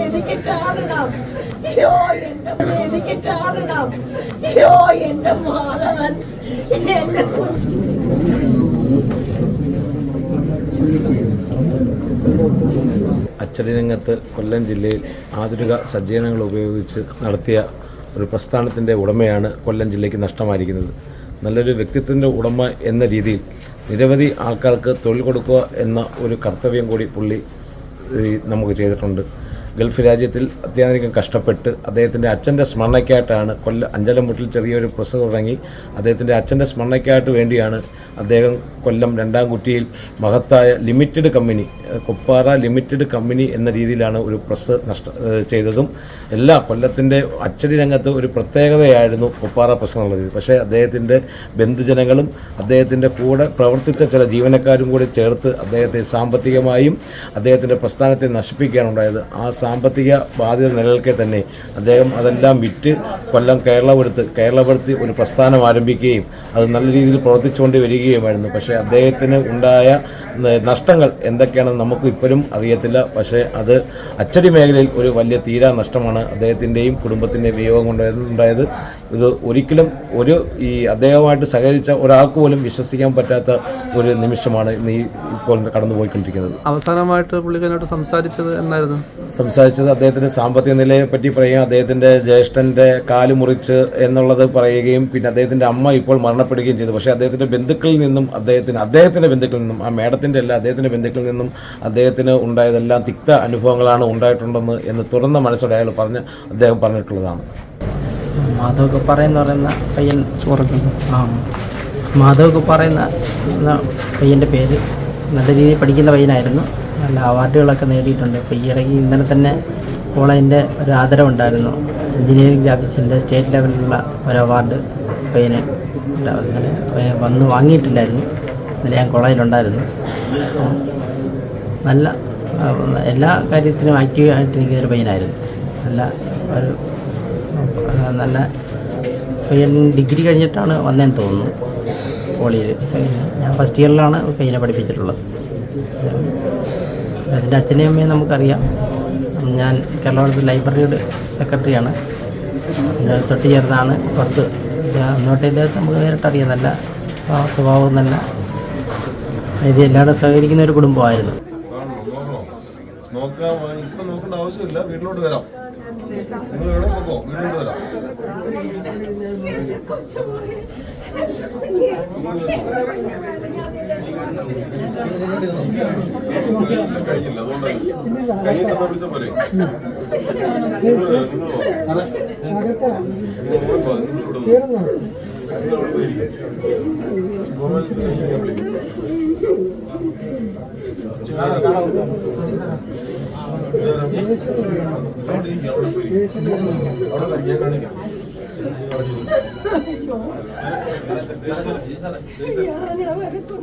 എനിക്ക് കാണണം അയ്യോ എന്റെ എനിക്ക് കാണണം അയ്യോ എന്റെ മാധവൻ എന്റെ കുഞ്ഞ് അച്ചടി രംഗത്ത് കൊല്ലം ജില്ലയിൽ ആധുനിക സജ്ജീകരണങ്ങൾ ഉപയോഗിച്ച് നടത്തിയ ഒരു പ്രസ്ഥാനത്തിന്റെ ഉടമയാണ് കൊല്ലം ജില്ലയ്ക്ക് നഷ്ടമായിരിക്കുന്നത്. നല്ലൊരു വ്യക്തിത്വത്തിന്റെ ഉടമ എന്ന രീതിയിൽ നിരവധി ആൾക്കാർക്ക് തൊഴിൽ കൊടുക്കുക എന്ന ഒരു കർത്തവ്യം കൂടി പുള്ളി നമുക്ക് ചെയ്തിട്ടുണ്ട്. ഗൾഫ് രാജ്യത്തിൽ അത്യാധികം കഷ്ടപ്പെട്ട് അദ്ദേഹത്തിന്റെ അച്ഛന്റെ സ്മരണയ്ക്കായിട്ടാണ് കൊല്ല അഞ്ചലമുട്ടിൽ ചെറിയൊരു പ്രസ് തുടങ്ങി. അദ്ദേഹത്തിന്റെ അച്ഛന്റെ സ്മരണയ്ക്കായിട്ട് വേണ്ടിയാണ് അദ്ദേഹം കൊല്ലം രണ്ടാം കുട്ടിയിൽ മഹത്തായ ലിമിറ്റഡ് കമ്പനി കുപ്പാറ ലിമിറ്റഡ് കമ്പനി എന്ന രീതിയിലാണ് ഒരു പ്രസ് നഷ്ട ചെയ്തതും. എല്ലാ കൊല്ലത്തിന്റെ അച്ചടി രംഗത്ത് ഒരു പ്രത്യേകതയായിരുന്നു കൊപ്പാറ പ്രസ് എന്നുള്ളത്. പക്ഷേ അദ്ദേഹത്തിന്റെ ബന്ധുജനങ്ങളും അദ്ദേഹത്തിന്റെ കൂടെ പ്രവർത്തിച്ച ചില ജീവനക്കാരും കൂടി ചേർത്ത് അദ്ദേഹത്തെ സാമ്പത്തികമായും അദ്ദേഹത്തിന്റെ പ്രസ്ഥാനത്തെ നശിപ്പിക്കുകയാണ് ഉണ്ടായത്. ആ സാമ്പത്തിക ബാധ്യത നിലനിൽക്കെ തന്നെ അദ്ദേഹം അതെല്ലാം വിറ്റ് കൊല്ലം കേരളപുരത്ത് കേരളപുരത്ത് ഒരു പ്രസ്ഥാനം ആരംഭിക്കുകയും അത് നല്ല രീതിയിൽ പ്രവർത്തിച്ചുകൊണ്ട് വരികയുമായിരുന്നു. പക്ഷേ അദ്ദേഹത്തിന് ഉണ്ടായ നഷ്ടങ്ങൾ എന്തൊക്കെയാണെന്ന് നമുക്ക് ഇപ്പോഴും അറിയത്തില്ല. പക്ഷേ അത് അച്ചടി മേഖലയിൽ ഒരു വലിയ തീരാ നഷ്ടമാണ് അദ്ദേഹത്തിന്റെയും കുടുംബത്തിന്റെയും വിയോഗം കൊണ്ട് ഉണ്ടായത്. ഇത് ഒരിക്കലും ഒരു ഈ അദ്ദേഹവുമായിട്ട് സഹകരിച്ച ഒരാൾക്ക് പോലും വിശ്വസിക്കാൻ പറ്റാത്ത ഒരു നിമിഷമാണ് ഇന്ന് ഈ ഇപ്പോൾ കടന്നുപോയിക്കൊണ്ടിരിക്കുന്നത്. അവസാനമായിട്ട് പുള്ളിക്കാരോട് സംസാരിച്ചത് എന്നായിരുന്നു? സംസാരിച്ചത് അദ്ദേഹത്തിന്റെ സാമ്പത്തിക നിലയെ പറ്റി പറയുകയും അദ്ദേഹത്തിന്റെ ജ്യേഷ്ഠന്റെ കാൽ മുറിച്ച് എന്നുള്ളത് പറയുകയും പിന്നെ അദ്ദേഹത്തിന്റെ അമ്മ ഇപ്പോൾ മരണപ്പെടുകയും ചെയ്തു. പക്ഷേ അദ്ദേഹത്തിന്റെ ബന്ധുക്കളിൽ നിന്നും അദ്ദേഹത്തിന് അദ്ദേഹത്തിന്റെ ബന്ധുക്കളിൽ നിന്നും ആ മേഡത്തിന്റെ അല്ല അദ്ദേഹത്തിന്റെ ബന്ധുക്കളിൽ നിന്നും അദ്ദേഹത്തിന് ഉണ്ടായതെല്ലാം തിക്ത അനുഭവങ്ങളാണ് ഉണ്ടായിട്ടുണ്ടെന്ന് എന്ന് തുറന്ന മനസ്സോടെ അയാൾ പറഞ്ഞ് അദ്ദേഹം പറഞ്ഞിട്ടുള്ളതാണ്. മാധവ് കുപ്പാറ എന്ന് പറയുന്ന പയ്യൻ ചോറുന്നു ആ. മാധവ് കുപ്പാറ എന്ന എന്ന പയ്യന്റെ പേര് നല്ല രീതിയിൽ പഠിക്കുന്ന പയ്യനായിരുന്നു. നല്ല അവാർഡുകളൊക്കെ നേടിയിട്ടുണ്ട്. ഇപ്പോൾ ഈ ഇടയ്ക്ക് ഇന്നലെ തന്നെ കോളേജിന്റെ ഒരു ആദരവുണ്ടായിരുന്നു. എഞ്ചിനീയറിംഗ് ഗ്രാഫിക്സിന്റെ സ്റ്റേറ്റ് ലെവലിലുള്ള ഒരു അവാർഡ് പയ്യനെ. ഇന്നലെ വന്ന് വാങ്ങിയിട്ടില്ലായിരുന്നു. ഇന്നലെ ഞാൻ കോളേജിലുണ്ടായിരുന്നു. നല്ല എല്ലാ കാര്യത്തിനും ആക്റ്റീവ് ആയിട്ട് ഒരു പയ്യനായിരുന്നു. നല്ല ഒരു നല്ല പയ്യൻ ഡിഗ്രി കഴിഞ്ഞിട്ടാണ് വന്നതെന്ന് തോന്നുന്നു. കോളേജിൽ ഞാൻ ഫസ്റ്റ് ഇയറിലാണ് പയ്യനെ പഠിപ്പിച്ചിട്ടുള്ളത്. അതിന്റെ അച്ഛനെയും അമ്മയും നമുക്കറിയാം. ഞാൻ കേരളത്തിൽ ലൈബ്രറിയുടെ സെക്രട്ടറിയാണ്. തൊട്ട് ചേർന്നാണ് ബസ് ഇദ്ദേഹത്തെ നമുക്ക് നേരിട്ടറിയാം നല്ല സ്വഭാവം നല്ല ഇത് എല്ലാവരും സഹകരിക്കുന്ന ഒരു കുടുംബമായിരുന്നു. നോക്കാം ഇപ്പം നോക്കേണ്ട ആവശ്യമില്ല. വീട്ടിലോട്ട് വരാം. നിങ്ങൾ എവിടെ പോക്കോ വീട്ടിലോട്ട് വരാം കഴിയില്ല അതുകൊണ്ടാണ് കയ്യിൽ വിളിച്ച പോലെ അവിടെ 아니라고 해야 될 거야.